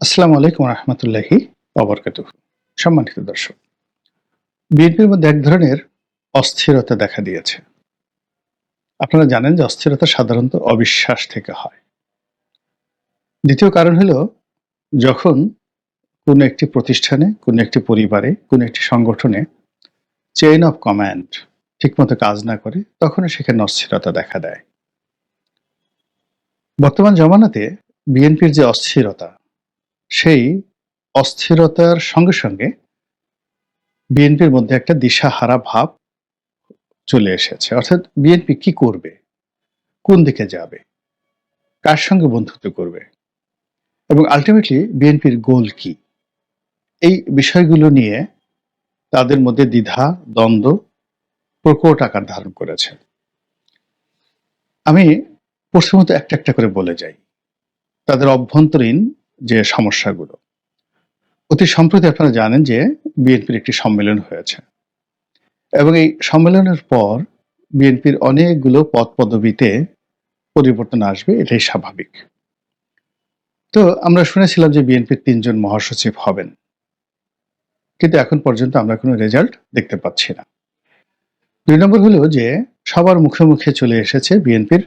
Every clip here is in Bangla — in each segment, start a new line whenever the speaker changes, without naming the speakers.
আসসালামু আলাইকুম রহমতুল্লাহি অবরকাত সম্মানিত দর্শক, বিএনপির মধ্যে এক ধরনের অস্থিরতা দেখা দিয়েছে। আপনারা জানেন যে অস্থিরতা সাধারণত অবিশ্বাস থেকে হয়। দ্বিতীয় কারণ হলো, যখন কোনো একটি প্রতিষ্ঠানে, কোনো একটি পরিবারে, কোনো একটি সংগঠনে চেইন অফ কমান্ড ঠিকমতো কাজ না করে তখন সেখানে অস্থিরতা দেখা দেয়। বর্তমান জমানাতে বিএনপির যে অস্থিরতা সেই অস্থিরতার সঙ্গে সঙ্গে বিএনপির মধ্যে একটা দিশাহারা ভাব চলে এসেছে। অর্থাৎ বিএনপি কি করবে? কোন দিকে যাবে? কার সঙ্গে বন্ধুত্ব করবে? এবং আলটিমেটলি বিএনপির গোল কি? এই বিষয়গুলো নিয়ে তাদের মধ্যে দ্বিধা, দ্বন্দ্ব প্রকট আকার ধারণ করেছে। আমি প্রথমত একটা একটা করে বলে যাই। তাদের অভ্যন্তরীণ যে সমস্যাগুলো। অতি সম্প্রতি আপনারা জানেন যে বিএনপির একটি সম্মেলন হয়েছে। এবং এই সম্মেলনের পর বিএনপির অনেকগুলো পদ পদবিতে পরিবর্তন আসবে এটাই স্বাভাবিক। তো আমরা শুনেছিলাম যে বিএনপির তিনজন মহাসচিব হবেন। কিন্তু এখন পর্যন্ত আমরা কোনো রেজাল্ট দেখতে পাচ্ছি না। দুই নম্বর হলো যে সবার মুখে মুখে চলে এসেছে বিএনপির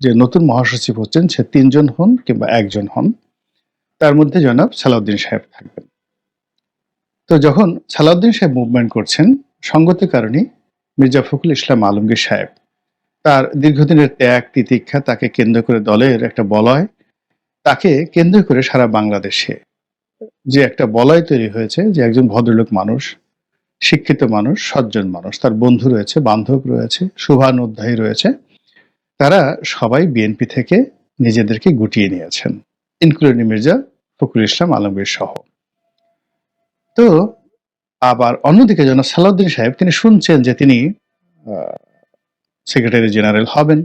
যে নতুন মহাসচিব হচ্ছেন সে তিনজন হন কিংবা একজন হন। তার মধ্যে জনাব সালাউদ্দিন সাহেব থাকবেন। তো যখন সালাউদ্দিন সাহেব মুভমেন্ট করছেন, সঙ্গত কারণে মির্জা ফখরুল ইসলাম আলমগীর সাহেব তার দীর্ঘদিনের ত্যাগ, তিতিক্ষা তাকে কেন্দ্র করে দলের একটা বলয়, তাকে কেন্দ্র করে সারা বাংলাদেশে যে একটা বলয় তৈরি হয়েছে যে একজন ভদ্রলোক মানুষ, শিক্ষিত মানুষ, সজ্জন মানুষ, তার বন্ধু রয়েছে, বান্ধব রয়েছে শুভানুধ্যায়ী রয়েছে, তারা সবাই বিএনপি থেকে নিজেদেরকে গুটিয়ে নিয়েছেন। ইনক্লুডিং মির্জা ফখরুল ইসলাম আলমগীর সহ। তো আবার অন্যদিকে যেন সালাউদ্দিন সাহেব, তিনি শুনছেন যে তিনি সেক্রেটারি জেনারেল হবেন,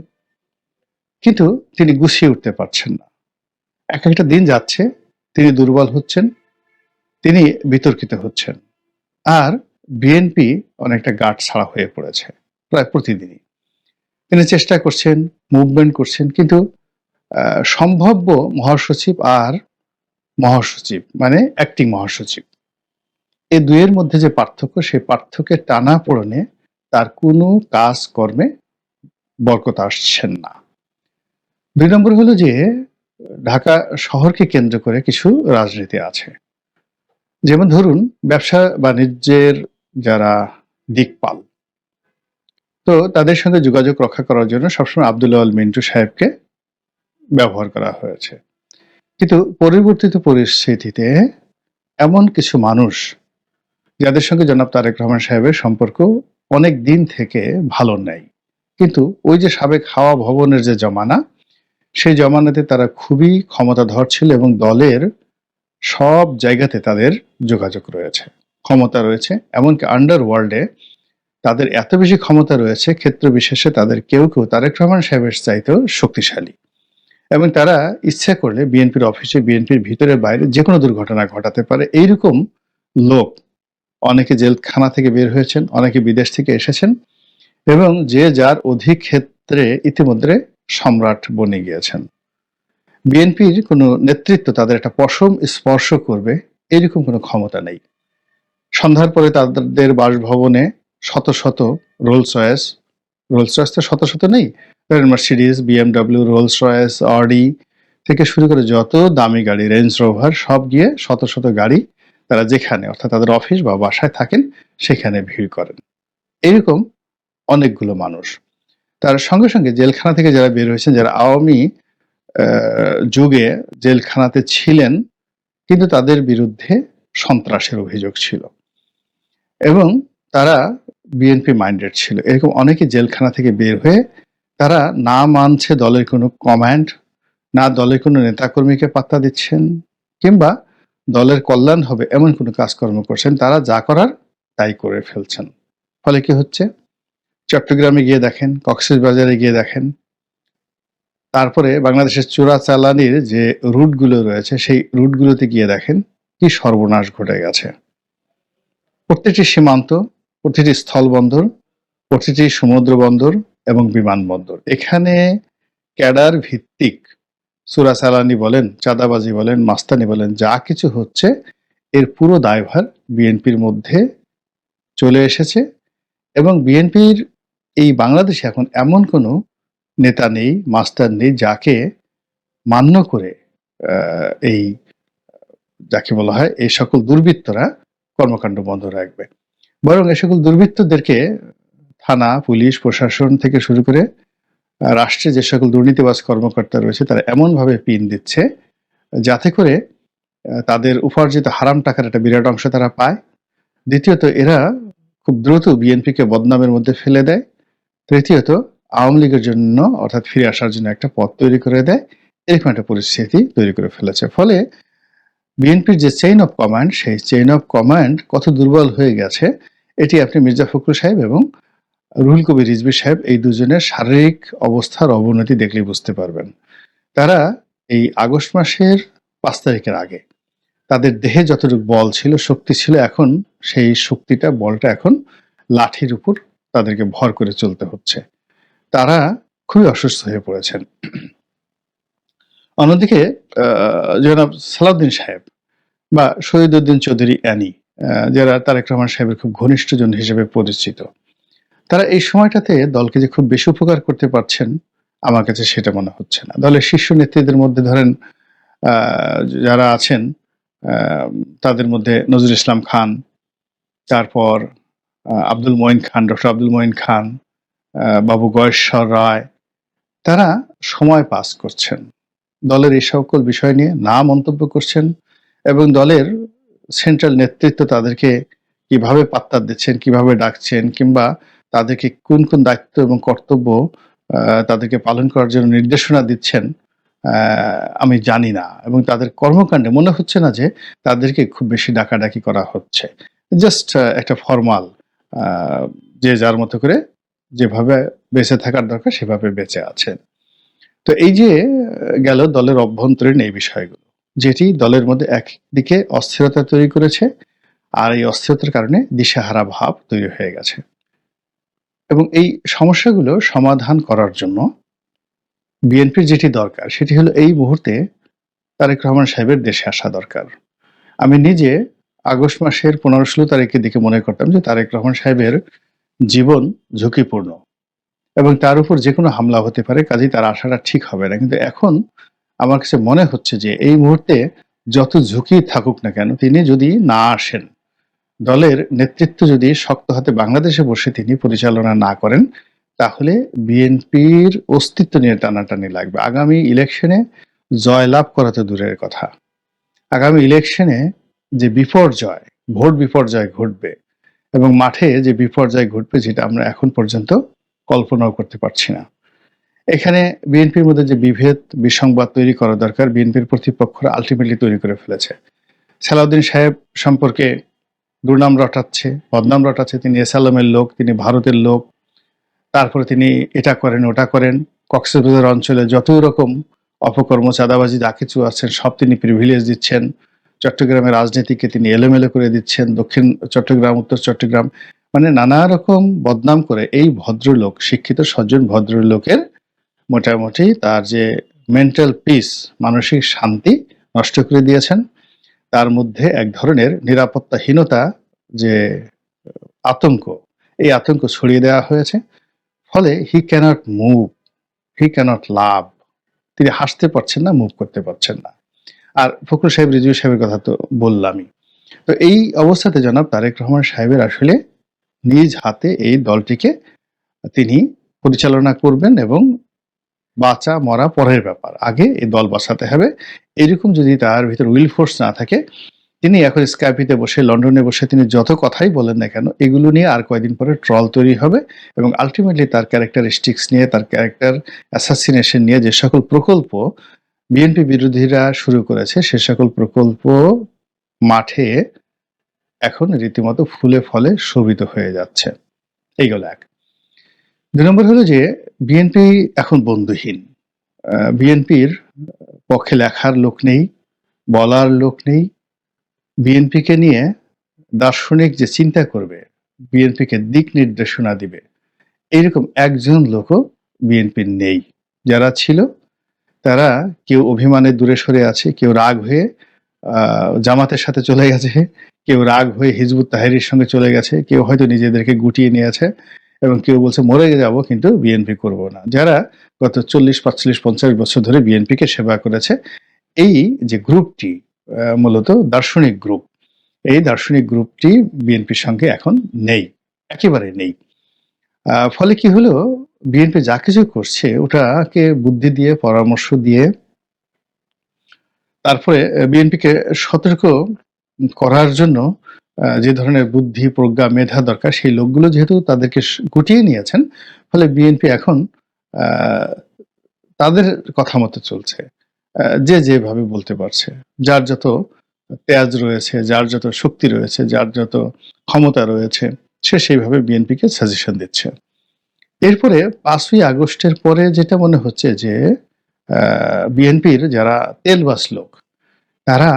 কিন্তু তিনি গুছিয়ে উঠতে পারছেন না। এক একটা দিন যাচ্ছে, তিনি দুর্বল হচ্ছেন, তিনি বিতর্কিত হচ্ছেন। আর বিএনপি অনেকটা গাঢ় ছাড়া হয়ে পড়েছে, প্রায় প্রতিদিনই। তিনি চেষ্টা করছেন মুভমেন্ট করছেন, কিন্তু সম্ভাব্য মহাসচিব আর মহাসচিব মানে অ্যাক্টিং মহাসচিব। এই দুইয়ের মধ্যে যে পার্থক্য, সেই পার্থক্যের টানা পড়নে তার কোনো কাজ কর্মে বরকত আসছেন না। দুই নম্বর হলো যে, ঢাকা শহরকে কেন্দ্র করে কিছু রাজনীতি আছে। যেমন ধরুন, ব্যবসা বাণিজ্যের যারা দিকপাল, তো তাদের সঙ্গে যোগাযোগ রক্ষা করার জন্য সবসময় আবদুল্লাহ মিন্টু সাহেবকে ব্যবহার করা হয়েছে। কিন্তু পরিবর্তিত পরিস্থিতিতে এমন কিছু মানুষ যাদের সঙ্গে জনাব তারেক রহমান সাহেবের সম্পর্ক অনেক দিন থেকে ভালো নেই। কিন্তু ওই যে সাবেক হাওয়া ভবনের যে জমানা, সেই জমানাতে তারা খুবই ক্ষমতাধর ছিল এবং দলের সব জায়গাতে তাদের যোগাযোগ রয়েছে, ক্ষমতা রয়েছে। এমনকি আন্ডার ওয়ার্ল্ডে তাদের এত বেশি ক্ষমতা রয়েছে, ক্ষেত্র বিশেষে তাদের কেউ কেউ তারেক রহমান সাহেবের চাইতেও শক্তিশালী। এবং তারা ইচ্ছা করলে বিএনপির অফিসে, বিএনপির ভিতরে বাইরে যে কোনো দুর্ঘটনা ঘটাতে পারে। এইরকম লোক অনেকে জেলখানা থেকে বের হয়েছেন, অনেকে বিদেশ থেকে এসেছেন এবং যে যার অধিক ক্ষেত্রে ইতিমধ্যে সম্রাট বনে গিয়েছেন। বিএনপির কোনো নেতৃত্ব তাদের একটা পশম স্পর্শ করবে এরকম কোনো ক্ষমতা নেই। সন্ধ্যার পরে তাদের বাসভবনে শত শত রোলস রোলস তো শত শত নেই Mercedes BMW Rolls Royce Audi থেকে শুরু করে যত দামি গাড়ি রেঞ্জ রোভার সব গিয়ে শত শত গাড়ি তারা যেখানে, অর্থাৎ তাদের অফিস বা বাসায় থাকেন, সেখানে ভিড় করেন। এরকম অনেকগুলো মানুষ। তার সঙ্গে সঙ্গে জেলখানা থেকে যারা বের হয়েছেন, যারা আওয়ামী যুগে জেলখানাতে ছিলেন, কিন্তু তাদের বিরুদ্ধে সন্ত্রাসের অভিযোগ ছিল। এবং তারা বিএনপি মাইন্ডেড ছিল। এরকম অনেকে জেলখানা থেকে বের হয়ে তারা না মানছে দলের কোনো কমান্ড, না দলের কোনো নেতাকর্মীকে পাত্তা দিচ্ছেন, কিংবা দলের কল্যাণ হবে এমন কোনো কাজকর্ম করছেন, তারা যা করার তাই করে ফেলছেন। ফলে কি হচ্ছে? চট্টগ্রামে গিয়ে দেখেন, কক্সবাজারে গিয়ে দেখেন, তারপরে বাংলাদেশের চোরা চালানির যে রুটগুলো রয়েছে, সেই রুটগুলোতে গিয়ে দেখেন কি সর্বনাশ ঘটে গেছে। প্রতিটি সীমান্ত, প্রতিটি স্থলবন্দর, প্রতিটি সমুদ্র বন্দর এবং বিমানবন্দর। এখানে ক্যাডার ভিত্তিক সুরা সালানি বলেন, চাঁদাবাজি বলেন, মাস্তানি বলেন, যা কিছু হচ্ছে, এর পুরো দায়ভার বিএনপির মধ্যে চলে এসেছে। এবং বিএনপির এই বাংলাদেশে এখন এমন কোনো নেতা নেই, মাস্টার নেই, যাকে মান্য করে এই, যাকে বলা হয়, এই সকল দুর্বৃত্তরা কর্মকাণ্ড বন্ধ রাখবে। বরং এই সকল দুর্বৃত্তদেরকে থানা, পুলিশ, প্রশাসন থেকে শুরু করে রাষ্ট্রে যে সকল দুর্নীতিবাজ কর্মকর্তা রয়েছে, তারা এমনভাবে পিন দিচ্ছে যাতে করে তাদের উপার্জিত হারাম টাকার একটা বিরাট অংশ তারা পায়। দ্বিতীয়ত, এরা খুব দ্রুত বিএনপিকে বদনামের মধ্যে ফেলে দেয়। তৃতীয়ত, আওয়ামী লীগের জন্য অর্থাৎ ফিরে আসার জন্য একটা পথ তৈরি করে দেয়। এরকম একটা পরিস্থিতি তৈরি করে ফেলেছে। ফলে বিএনপির যে চেইন অফ কমান্ড সেই চেইন অফ কমান্ড কত দুর্বল হয়ে গেছে, এটি আপনি মির্জা ফখরুল সাহেব এবং রুহুল কবির, রিজভী সাহেব এই দুজনের শারীরিক অবস্থার অবনতি দেখলে বুঝতে পারবেন। তারা এই আগস্ট মাসের পাঁচ তারিখের আগে তাদের দেহে যতটুকু বল ছিল, শক্তি ছিল, এখন সেই শক্তিটা, বলটা এখন লাঠির উপর তাদেরকে ভর করে চলতে হচ্ছে। তারা খুবই অসুস্থ হয়ে পড়েছেন। অন্যদিকে জনাব সালাউদ্দিন সাহেব বা শহীদুদ্দিন চৌধুরী অ্যানি যারা তারেক রহমান সাহেবের খুব ঘনিষ্ঠজন হিসেবে পরিচিত তারা এই সময়টাতে দলকে যে খুব বেশি উপকার করতে পারছেন, আমার কাছে সেটা মনে হচ্ছে না। দলের শীর্ষ নেতৃত্বের মধ্যে ধরেন যারা আছেন তাদের মধ্যে নজরুল ইসলাম খান, তারপর আব্দুল মঈন খান, ডক্টর আব্দুল মঈন খান বাবু গয়েশ্বর রায়, তারা সময় পাস করছেন। দলের এই সকল বিষয় নিয়ে না মন্তব্য করছেন এবং দলের সেন্ট্রাল নেতৃত্ব তাদেরকে কীভাবে পাত্তা দিচ্ছেন, কীভাবে ডাকছেন, কিংবা তাদেরকে কোন কোন দায়িত্ব এবং কর্তব্য তাদেরকে পালন করার জন্য নির্দেশনা দিচ্ছেন আমি জানি না। এবং তাদের কর্মকাণ্ডে মনে হচ্ছে না যে তাদেরকে খুব বেশি ডাকাডাকি করা হচ্ছে। জাস্ট একটা ফর্মাল যে যার মতো করে যেভাবে বেঁচে থাকার দরকার সেভাবে বেঁচে আছেন। তো এই যে গেল দলের অভ্যন্তরীণ এই বিষয়গুলো, যেটি দলের মধ্যে একদিকে অস্থিরতা তৈরি করেছে, আর এই অস্থিরতার কারণে দিশেহারা ভাব তৈরি হয়ে গেছে। এবং এই সমস্যাগুলো সমাধান করার জন্য বিএনপির যেটি দরকার, সেটি হলো এই মুহূর্তে তারেক রহমান সাহেবের দেশে আসা দরকার। আমি নিজে আগস্ট মাসের পনেরো ষোলো তারিখের দিকে মনে করতাম যে তারেক রহমান সাহেবের জীবন ঝুঁকিপূর্ণ এবং তার উপর যে কোনো হামলা হতে পারে, কাজেই তার আশাটা ঠিক হবে না। কিন্তু এখন আমার কাছে মনে হচ্ছে যে এই মুহূর্তে যত ঝুঁকি থাকুক না কেন, তিনি যদি না আসেন দলের নেতৃত্ব যদি শক্ত হাতে বাংলাদেশে বসে তিনি পরিচালনা না করেন, তাহলে বিএনপির অস্তিত্ব নিয়ে টানাটানি লাগবে। আগামী ইলেকশনে জয়লাভ করা তো দূরের কথা। আগামী ইলেকশনে যে বিপর্যয়, ভোট বিপর্যয় ঘটবে এবং মাঠে যে বিপর্যয় ঘটবে যেটা আমরা এখন পর্যন্ত কল্পনাও করতে পারছি না। এখানে বিএনপির মধ্যে যে বিভেদ, বিসংবাদ তৈরি করা দরকার, বিএনপির প্রতিপক্ষরা আলটিমেটলি তৈরি করে ফেলেছে। সালাউদ্দিন সাহেব সম্পর্কে দুর্নাম রটাচ্ছে, বদনাম রটাচ্ছে। তিনি এসালামের লোক, তিনি ভারতের লোক। তারপরে তিনি এটা করেন, ওটা করেন। কক্সবাজার অঞ্চলে যত রকম অপকর্ম, চাঁদাবাজি যা কিছু আছেন, সব তিনি প্রিভিলেজ দিচ্ছেন। চট্টগ্রামের রাজনীতিকে তিনি এলোমেলো করে দিচ্ছেন। দক্ষিণ চট্টগ্রাম, উত্তর চট্টগ্রাম মানে নানা রকম বদনাম করে এই ভদ্রলোক, শিক্ষিত সজ্জন ভদ্রলোকের মোটামুটি তার যে মেন্টাল পিস মানসিক শান্তি নষ্ট করে দিয়েছেন। তার মধ্যে এক ধরনের নিরাপত্তাহীনতা যে আতঙ্ক, এই আতঙ্ক ছড়িয়ে দেওয়া হয়েছে। ফলে he cannot move he cannot love তিনি হাসতে পারছেন না মুভ করতে পারছেন না। আর ফখরুল সাহেব রিজু সাহেবের কথা তো বললামই। তো এই অবস্থাতে জনাব তারেক রহমান সাহেবের আসলে নিজ হাতে এই দলটিকে তিনি পরিচালনা করবেন এবং বাঁচা, মরা পরের ব্যাপার। আগে এই দল বাঁচাতে হবে। এরকম যদি তার ভিতর উইল ফোর্স না থাকে, তিনি এখন স্কাইপিতে বসে লন্ডনে বসে তিনি যত কথাই বলেন না কেন, এগুলো নিয়ে আর কয়েকদিন পরে ট্রল তৈরি হবে এবং আলটিমেটলি তার ক্যারেক্টারিস্টিক্স নিয়ে, তার ক্যারেক্টার অ্যাসাসিনেশন নিয়ে যে সকল প্রকল্প বিএনপি বিরোধীরা শুরু করেছে, সে সকল প্রকল্প মাঠে এখন রীতিমতো ফুলে ফলে শোভিত হয়ে যাচ্ছে। এইগুলো এক। দুই নম্বর হলো যে বিএনপি এখন বন্ধুহীন। বিএনপির পক্ষে লেখার লোক নেই, বলার লোক নেই। বিএনপিকে নিয়ে দার্শনিক যে চিন্তা করবে বিএনপিকে দিক নির্দেশনা দিবে, এইরকম একজন লোকও বিএনপির নেই। যারা ছিল, তারা কেউ অভিমানে দূরে সরে আছে, কেউ রাগ হয়ে জামাতের সাথে চলে গেছে, কেউ রাগ হয়ে হিজবুত তাহেরির সঙ্গে চলে গেছে, কেউ হয়তো নিজেদেরকে গুটিয়ে নিয়েছে। এবং কেউ বলছে, মরে যাব, কিন্তু বিএনপি করব না। যারা গত চল্লিশ, পাঁচচল্লিশ, পঞ্চাশ বছর ধরে বিএনপিকে সেবা করেছে, এই যে গ্রুপটি মূলত দার্শনিক গ্রুপ, এই দার্শনিক গ্রুপটি বিএনপির সঙ্গে এখন নেই, একেবারে নেই। ফলে কি হলো? বিএনপি যা কিছু করছে, ওটাকে বুদ্ধি দিয়ে, পরামর্শ দিয়ে, তারপরে বিএনপিকে সতর্ক করার জন্য যে ধরনের বুদ্ধি, প্রজ্ঞা, মেধা দরকার, সেই লোকগুলো যেহেতু তাদেরকে গুটিয়ে নিয়েছেন, ফলে বিএনপি এখন তাদের কথা মতো চলছে যে যেভাবে বলতে পারছে। যার যত তেজ রয়েছে, যার যত শক্তি রয়েছে, যার যত ক্ষমতা রয়েছে, সে সেইভাবে বিএনপিকে সাজেশন দিচ্ছে। এরপরে পাঁচই আগস্টের পরে যেটা মনে হচ্ছে যে বিএনপির যারা তেলবাস লোক, তারা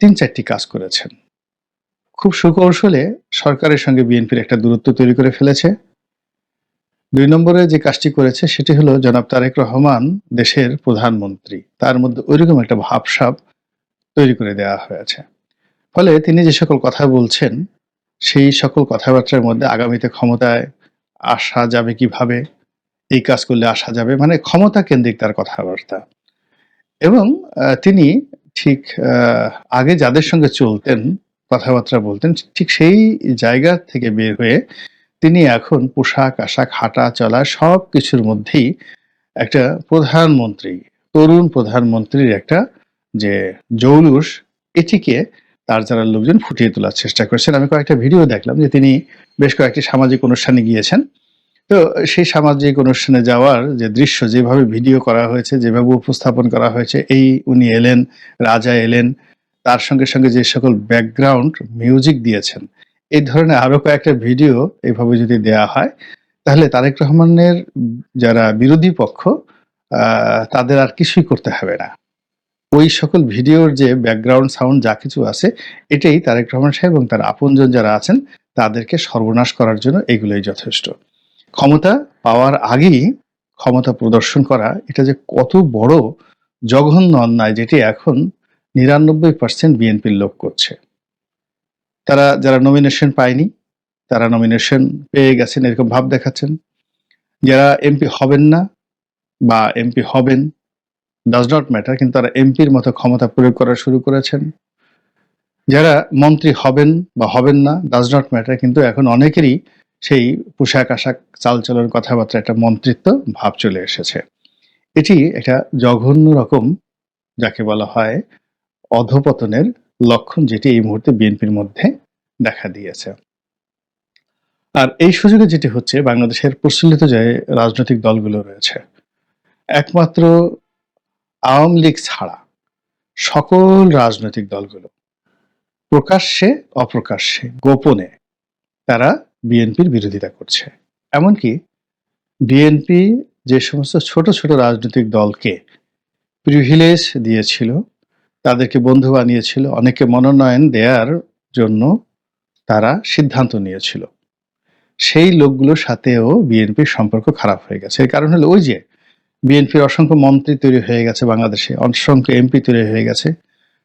তিন চারটি কাজ করেছেন। খুব সুকৌশলে সরকারের সঙ্গে বিএনপির একটা দূরত্ব তৈরি করে ফেলেছে। দুই নম্বরে যে কাজটি করেছে সেটি হলো জনাব তারেক রহমান দেশের প্রধানমন্ত্রী। তার মধ্যে ওইরকম একটা ভাবসাব তৈরি করে দেওয়া হয়েছে। ফলে তিনি যে সকল কথা বলছেন, সেই সকল কথাবার্তার মধ্যে আগামীতে ক্ষমতায় আসা যাবে কীভাবে, এই কাজ করলে আসা যাবে মানে ক্ষমতা কেন্দ্রিক তার কথাবার্তা। এবং তিনি ঠিক আগে যাদের সঙ্গে চলতেন কথাবার্তা বলতেন। ঠিক সেই জায়গা থেকে বের হয়ে তিনি এখন পোশাক, আশাক, হাঁটা, চলা সব কিছুর মধ্যেই একটা প্রধানমন্ত্রী, তরুণ প্রধানমন্ত্রীর একটা যে জৌলুস, এটিকে তার যারা লোকজন ফুটিয়ে তোলার চেষ্টা করেছেন। আমি কয়েকটা ভিডিও দেখলাম যে তিনি বেশ কয়েকটি সামাজিক অনুষ্ঠানে গিয়েছেন। তো সেই সামাজিক অনুষ্ঠানে যাওয়ার যে দৃশ্য, যেভাবে ভিডিও করা হয়েছে, যেভাবে উপস্থাপন করা হয়েছে, এই উনি এলেন, রাজা এলেন তার সঙ্গে সঙ্গে যে সকল ব্যাকগ্রাউন্ড মিউজিক দিয়েছেন, এই ধরনের আরও কয়েকটা ভিডিও এইভাবে যদি দেয়া হয়, তাহলে তারেক রহমানের যারা বিরোধী পক্ষ তাদের আর কিছুই করতে হবে না। ওই সকল ভিডিওর যে ব্যাকগ্রাউন্ড সাউন্ড যা কিছু আছে, এটাই তারেক রহমান সাহেব এবং তার আপনজন যারা আছেন, তাদেরকে সর্বনাশ করার জন্য এগুলোই যথেষ্ট। ক্ষমতা পাওয়ার আগেই ক্ষমতা প্রদর্শন করা, এটা যে কত বড় জঘন্য অন্যায় যেটি এখন নিরানব্বই পার্সেন্ট বিএনপির লোক করছে। তারা, যারা নমিনেশন পায়নি, তারা নমিনেশন পেয়ে গেছেন, এরকম ভাব দেখাচ্ছেন। যারা এমপি হবেন না বা এমপি হবেন ডাজ নট ম্যাটার কিন্তু তারা এমপির মতো ক্ষমতা প্রয়োগ করা শুরু করেছেন। যারা মন্ত্রী হবেন বা হবেন না ডাজ নট ম্যাটার কিন্তু এখন অনেকেরই সেই পোশাক আশাক চালচলন কথাবার্তা, একটা মন্ত্রিত্ব ভাব চলে এসেছে। এটি একটা জঘন্য রকম, যাকে বলা হয় অধপতনের লক্ষণ যেটি এই মুহূর্তে বিএনপির মধ্যে দেখা দিয়েছে। আর এই সুযোগে যেটি হচ্ছে, বাংলাদেশের প্রচলিত যে রাজনৈতিক দলগুলো রয়েছে, একমাত্র আওয়ামী লীগ ছাড়া সকল রাজনৈতিক দলগুলো প্রকাশ্যে, অপ্রকাশ্যে, গোপনে তারা বিএনপির বিরোধিতা করছে। এমনকি বিএনপি যে সমস্ত ছোট ছোট রাজনৈতিক দলকে প্রিভিলেজ দিয়েছিল তাদেরকে বন্ধু বানিয়েছিল। অনেকে মনোনয়ন দেওয়ার জন্য তারা সিদ্ধান্ত নিয়েছিল। সেই লোকগুলোর সাথেও বিএনপির সম্পর্ক খারাপ হয়ে গেছে। এর কারণ হলো ওই যে বিএনপির অসংখ্য মন্ত্রী তৈরি হয়ে গেছে বাংলাদেশে, অসংখ্য এমপি তৈরি হয়ে গেছে।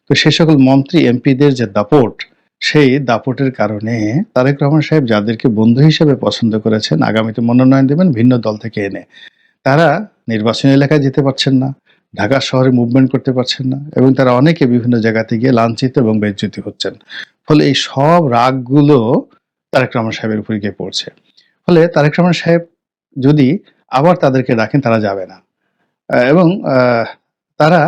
তো সে সকল মন্ত্রী, এমপিদের যে দাপট, সেই দাপটের কারণে তারেক রহমান সাহেব যাদেরকে বন্ধু হিসেবে পছন্দ করেছেন, আগামীতে মনোনয়ন দেবেন, ভিন্ন দল থেকে এনে, তারা নির্বাচনী এলাকায় যেতে পারছেন না। ঢাকা শহরে মুভমেন্ট করতে পারছেন না এবং তারা অনেকে বিভিন্ন জায়গাতে গিয়ে লাঞ্ছিত এবং বেজ্জতি হচ্ছেন। ফলে এই সব রাগগুলো তারেক রহমান সাহেবের উপর গিয়ে পড়ছে। ফলে তারেক রহমান সাহেব যদি আবার তাদেরকে ডাকেন, তারা যাবে না। এবং তারা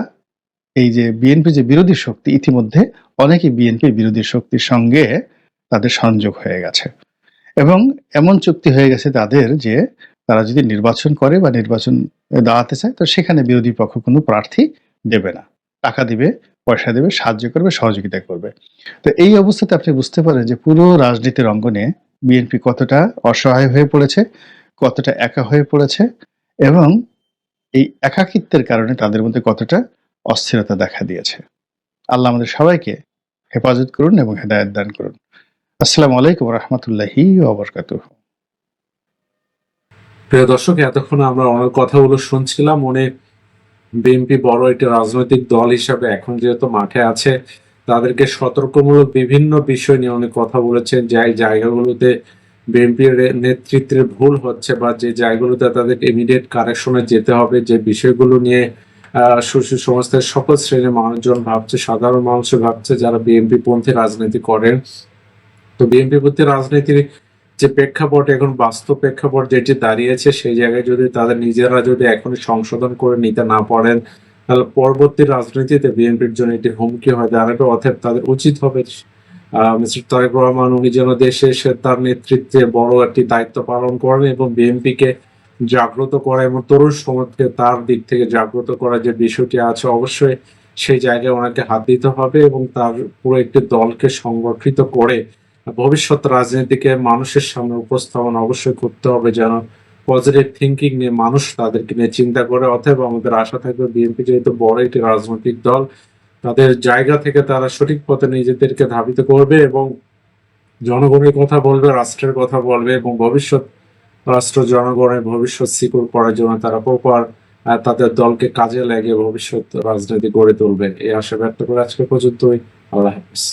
এই যে বিএনপি যে বিরোধী শক্তি, ইতিমধ্যে অনেকে বিএনপি বিরোধী শক্তির সঙ্গে তাদের সংযোগ হয়ে গেছে। এবং এমন চুক্তি হয়ে গেছে তাদের যে তারা যদি নির্বাচন করে বা নির্বাচন দাঁড়াতে চায়, তো সেখানে বিরোধী পক্ষ কোনো প্রার্থী দেবে না। টাকা দিবে, পয়সা দেবে, সাহায্য করবে, সহযোগিতা করবে। তো এই অবস্থাতে আপনি বুঝতে পারেন যে পুরো রাজনীতির অঙ্গনে বিএনপি কতটা অসহায় হয়ে পড়েছে, কতটা একা হয়ে পড়েছে এবং এই একাকিত্বের কারণে তাদের মধ্যে কতটা অস্থিরতা দেখা দিয়েছে। আল্লাহ আমাদের সবাইকে হেফাজত করুন এবং হেদায়ত দান করুন। আসসালামু আলাইকুম রহমতুল্লাহি ওবরকাতুহ
প্রিয় দর্শক, এতক্ষণ আমরা অনেক কথাগুলো শুনছিলাম। অনেক বিএনপি বড় একটি রাজনৈতিক দল হিসাবে এখন যেহেতু মাঠে আছে, তাদেরকে সতর্কমূলক বিভিন্ন বিষয় নিয়ে অনেক কথা বলেছেন, যে জায়গাগুলোতে বিএনপির নেতৃত্বের ভুল হচ্ছে বা যে জায়গাগুলোতে তাদের ইমিডিয়েট কারেকশনে যেতে হবে, যে বিষয়গুলো নিয়ে সুশীল সমাজের সকল শ্রেণির মানুষজন ভাবছে, সাধারণ মানুষ ভাবছে যারা বিএনপি পন্থী রাজনীতি করেন। তো বিএনপি পন্থী রাজনীতির যে প্রেক্ষাপট, এখন বাস্তব প্রেক্ষাপট যেটি দাঁড়িয়েছে, সেই জায়গায় যদি তাদের নিজেরা যদি এখন সংশোধন করে নিতে না পারেন, তাহলে পরবর্তী রাজনীতিতে বিএনপির জন্য এটি হুমকি হয় দাঁড়াবে। অতএব তাদের উচিত হবে মিস্টার তারেক রহমান উনি যেন দেশে এসে তার নেতৃত্বে বড় একটি দায়িত্ব পালন করেন এবং বিএনপিকে জাগ্রত করা এবং তরুণ সমাজকে তার দিক থেকে জাগ্রত করার যে বিষয়টি আছে, অবশ্যই সেই জায়গায় ওনাকে হাত দিতে হবে এবং তার পুরো একটি দলকে সংগঠিত করে ভবিষ্যৎ রাজনীতিকে মানুষের সামনে উপস্থাপন অবশ্যই করতে হবে যেন পজিটিভ থিঙ্কিং নিয়ে মানুষ তাদেরকে নিয়ে চিন্তা করে। অথবা আমাদের আশা থাকবে বিএনপি যেহেতু বড় একটি রাজনৈতিক দল, তাদের জায়গা থেকে তারা সঠিক পথে নিজেদেরকে ধাবিত করবে এবং জনগণের কথা বলবে, রাষ্ট্রের কথা বলবে এবং ভবিষ্যৎ রাষ্ট্র জনগণের ভবিষ্যৎ সিকিউর করার জন্য তারা প্রপার তাদের দলকে কাজে লাগিয়ে ভবিষ্যৎ রাজনীতি গড়ে তুলবে। এই আশা ব্যক্ত করে আজকে পর্যন্তই। আল্লাহ হাফিজ।